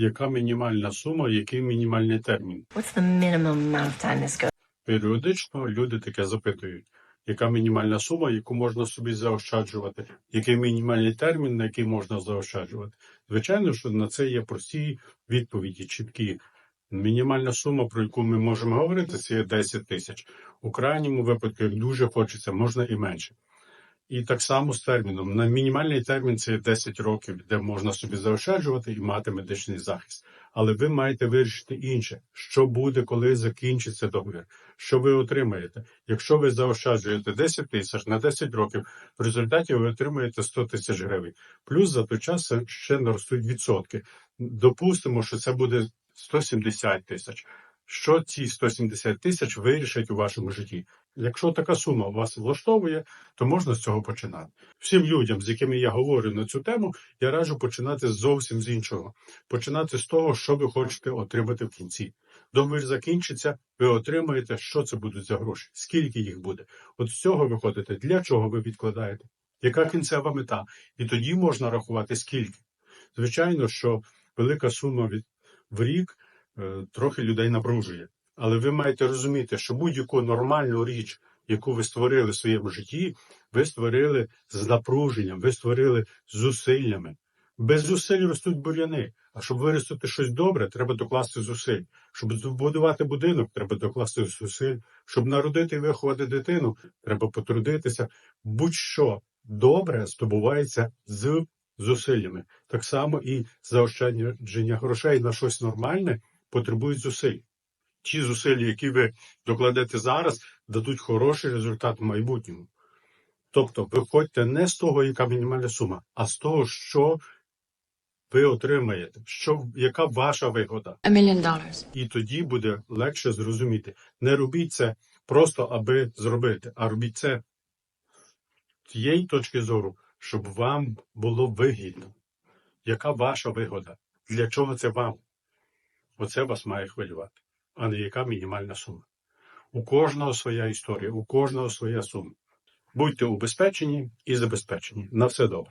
яка мінімальна сума, який мінімальний термін. What's the minimum amount of time this goes? Періодично люди таке запитують, яка мінімальна сума, яку можна собі заощаджувати, який мінімальний термін, на який можна заощаджувати. Звичайно, що на це є прості відповіді, чіткі. Мінімальна сума, про яку ми можемо говорити, це є 10 тисяч. У крайньому випадку, як дуже хочеться, можна і менше. І так само з терміном. На мінімальний термін це 10 років, де можна собі заощаджувати і мати медичний захист. Але ви маєте вирішити інше, що буде, коли закінчиться договір, що ви отримаєте. Якщо ви заощаджуєте 10 тисяч на 10 років, в результаті ви отримаєте 100 тисяч гривень. Плюс за той час ще наростуть відсотки. Допустимо, що це буде 170 тисяч. Що ці 170 тисяч вирішать у вашому житті? Якщо така сума вас влаштовує, то можна з цього починати. Всім людям, з якими я говорю на цю тему, я раджу починати зовсім з іншого. Починати з того, що ви хочете отримати в кінці. Договір закінчиться, ви отримаєте, що це будуть за гроші, скільки їх буде. От з цього виходите, для чого ви відкладаєте, яка кінцева мета, і тоді можна рахувати скільки. Звичайно, що велика сума від в рік трохи людей напружує. Але ви маєте розуміти, що будь-яку нормальну річ, яку ви створили в своєму житті, ви створили з напруженням, ви створили з зусиллями. Без зусиль ростуть бур'яни. А щоб виростити щось добре, треба докласти зусиль. Щоб збудувати будинок, треба докласти зусиль. Щоб народити і виховати дитину, треба потрудитися. Будь-що добре здобувається з зусиллями. Так само і заощадження грошей на щось нормальне потребують зусиль. Ті зусилля, які ви докладете зараз, дадуть хороший результат в майбутньому. Тобто, виходьте не з того, яка мінімальна сума, а з того, що ви отримаєте, що, яка ваша вигода. І тоді буде легше зрозуміти. Не робіть це просто аби зробити, а робіть це з тієї точки зору, щоб вам було вигідно. Яка ваша вигода? Для чого це вам? Оце вас має хвилювати, а не яка мінімальна сума. У кожного своя історія, у кожного своя сума. Будьте убезпечені і забезпечені. На все добре.